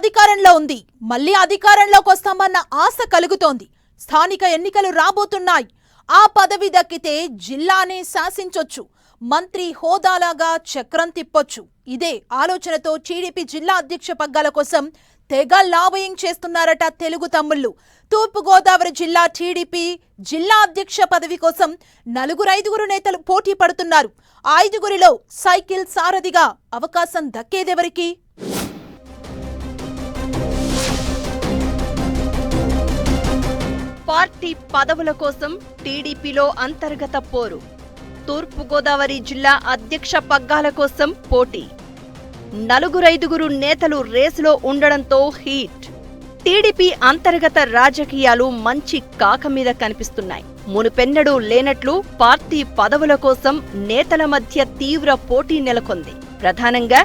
అధికారంలో ఉంది. మళ్ళీ అధికారంలోకి వస్తామన్న ఆశ కలుగుతోంది. స్థానిక ఎన్నికలు రాబోతున్నాయి. ఆ పదవి దక్కితే జిల్లానే శాసించొచ్చు. మంత్రి హోదాలాగా చక్రం తిప్పొచ్చు. ఇదే ఆలోచనతో టీడీపీ జిల్లా అధ్యక్ష పగ్గాల కోసం తెగ లాబయింగ్ చేస్తున్నారట తెలుగు తమ్ముళ్ళు. తూర్పుగోదావరి జిల్లా టీడీపీ జిల్లా అధ్యక్ష పదవి కోసం నలుగురు ఐదుగురు నేతలు పోటీ పడుతున్నారు. ఐదుగురిలో సైకిల్ సారథిగా అవకాశం దక్కేదెవరికి? పార్టీ పదవుల కోసం టీడీపీలో అంతర్గత పోరు. తూర్పుగోదావరి జిల్లా అధ్యక్ష పగ్గాల కోసం పోటీ. నలుగురైదుగురు నేతలు రేసులో ఉండడంతో హీట్. టీడీపీ అంతర్గత రాజకీయాలు మంచి కాక మీద కనిపిస్తున్నాయి. మునుపెన్నడూ లేనట్లు పార్టీ పదవుల కోసం నేతల మధ్య తీవ్ర పోటీ నెలకొంది. ప్రధానంగా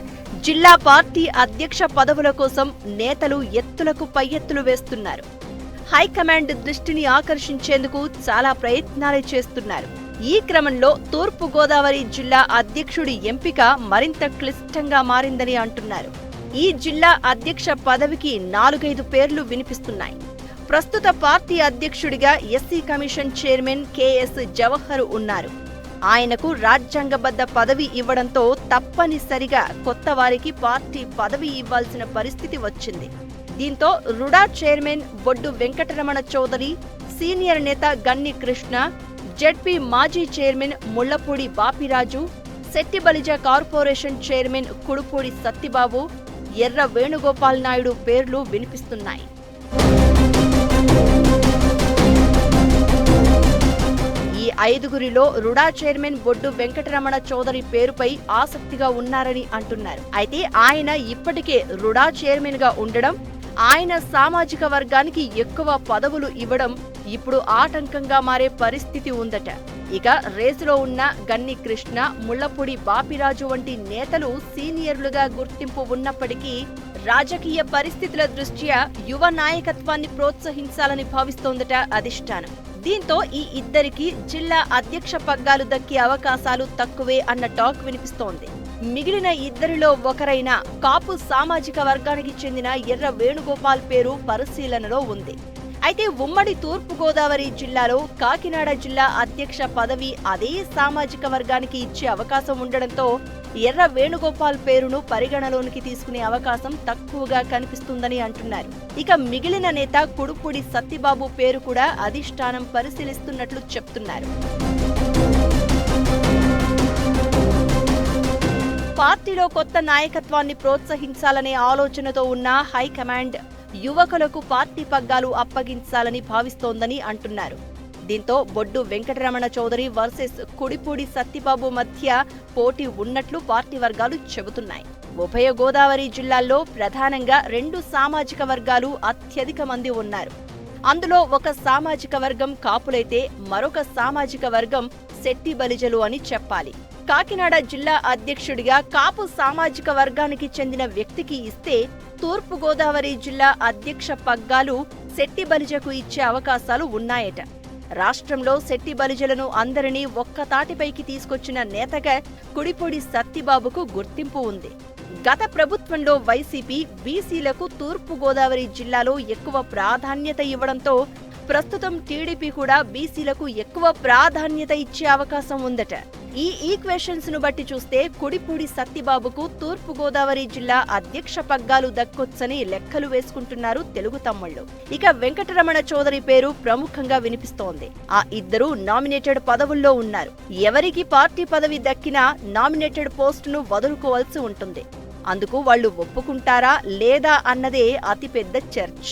జిల్లా పార్టీ అధ్యక్ష పదవుల కోసం నేతలు ఎత్తులకు పై ఎత్తులు వేస్తున్నారు. హైకమాండ్ దృష్టిని ఆకర్షించేందుకు చాలా ప్రయత్నాలు చేస్తున్నారు. ఈ క్రమంలో తూర్పు గోదావరి జిల్లా అధ్యక్షుడి ఎంపిక మరింత క్లిష్టంగా మారిందని అంటున్నారు. ఈ జిల్లా అధ్యక్ష పదవికి నాలుగైదు పేర్లు వినిపిస్తున్నాయి. ప్రస్తుత పార్టీ అధ్యక్షుడిగా SC commission chairman KS Jawahar ఉన్నారు. ఆయనకు రాజ్యాంగబద్ధ పదవి ఇవ్వడంతో తప్పనిసరిగా కొత్త వారికి పార్టీ పదవి ఇవ్వాల్సిన పరిస్థితి వచ్చింది. దీంతో RUDA chairman Boddu Venkataramana Chowdary senior నేత గన్ని కృష్ణ జెడ్పీ మాజీ chairman Mullapudi Bapiraju Settibalija corporation chairman Kudupudi Sattibabu Erra Venugopal Naidu పేర్లు వినిపిస్తున్నాయి. ఈ ఐదుగురిలో రుడా చైర్మన్ బొడ్డు వెంకటరమణ చౌదరి పేరుపై ఆసక్తిగా ఉన్నారని అంటున్నారు. అయితే ఆయన ఇప్పటికే రుడా చైర్మన్గా ఉండడం ఆయన సామాజిక వర్గానికి ఎక్కువ పదవులు ఇవ్వడం ఇప్పుడు ఆటంకంగా మారే పరిస్థితి ఉందట. ఇక రేసులో ఉన్న గన్ని కృష్ణ ముళ్ళపూడి బాపిరాజు వంటి నేతలు సీనియర్లుగా గుర్తింపు ఉన్నప్పటికీ రాజకీయ పరిస్థితుల దృష్ట్యా యువ నాయకత్వాన్ని ప్రోత్సహించాలని భావిస్తోందట అధిష్టానం. దీంతో ఈ ఇద్దరికి జిల్లా అధ్యక్ష పగ్గాలు దక్కే అవకాశాలు తక్కువే అన్న టాక్ వినిపిస్తోంది. మిగిలిన ఇద్దరిలో ఒకరైన కాపు సామాజిక వర్గానికి చెందిన ఎర్ర వేణుగోపాల్ పేరు పరిశీలనలో ఉంది. అయితే ఉమ్మడి తూర్పు గోదావరి జిల్లాలో కాకినాడ జిల్లా అధ్యక్ష పదవి అదే సామాజిక వర్గానికి ఇచ్చే అవకాశం ఉండడంతో ఎర్ర వేణుగోపాల్ పేరును పరిగణలోనికి తీసుకునే అవకాశం తక్కువగా కనిపిస్తుందని అంటున్నారు. ఇక మిగిలిన నేత కుడుపుడి సత్తిబాబు పేరు కూడా అధిష్టానం పరిశీలిస్తున్నట్లు చెప్తున్నారు. పార్టీలో కొత్త నాయకత్వాన్ని ప్రోత్సహించాలనే ఆలోచనతో ఉన్న హైకమాండ్ యువకులకు పార్టీ పగ్గాలు అప్పగించాలని భావిస్తోందని అంటున్నారు. దీంతో బొడ్డు వెంకటరమణ చౌదరి వర్సెస్ కుడిపూడి సత్తిబాబు మధ్య పోటీ ఉన్నట్లు పార్టీ వర్గాలు చెబుతున్నాయి. ఉభయ గోదావరి జిల్లాల్లో ప్రధానంగా రెండు సామాజిక వర్గాలు అత్యధిక మంది ఉన్నారు. అందులో ఒక సామాజిక వర్గం కాపులైతే మరొక సామాజిక వర్గం శెట్టి బలిజలు అని చెప్పాలి. కాకినాడ జిల్లా అధ్యక్షుడిగా కాపు సామాజిక వర్గానికి చెందిన వ్యక్తికి ఇస్తే తూర్పు గోదావరి జిల్లా అధ్యక్ష పగ్గాలు శెట్టి బలిజకు ఇచ్చే అవకాశాలు ఉన్నాయట. రాష్ట్రంలో శెట్టి బలిజలను అందరినీ ఒక్క తాటిపైకి తీసుకొచ్చిన నేతగా కుడిపొడి సత్తిబాబుకు గుర్తింపు ఉంది. గత ప్రభుత్వంలో వైసీపీ బీసీలకు తూర్పు గోదావరి జిల్లాలో ఎక్కువ ప్రాధాన్యత ఇవ్వడంతో ప్రస్తుతం టీడీపీ కూడా బీసీలకు ఎక్కువ ప్రాధాన్యత ఇచ్చే అవకాశం ఉందట. ఈ ఈక్వేషన్స్ను బట్టి చూస్తే కుడిపూడి సత్తిబాబుకు తూర్పు గోదావరి జిల్లా అధ్యక్ష పగ్గాలు దక్కొచ్చని లెక్కలు వేసుకుంటున్నారు తెలుగు తమ్ముళ్ళు. ఇక వెంకటరమణ చౌదరి పేరు ప్రముఖంగా వినిపిస్తోంది. ఆ ఇద్దరు నామినేటెడ్ పదవుల్లో ఉన్నారు. ఎవరికి పార్టీ పదవి దక్కినా నామినేటెడ్ పోస్టును వదులుకోవాల్సి ఉంటుంది. అందుకు వాళ్ళు ఒప్పుకుంటారా లేదా అన్నదే అతిపెద్ద చర్చ.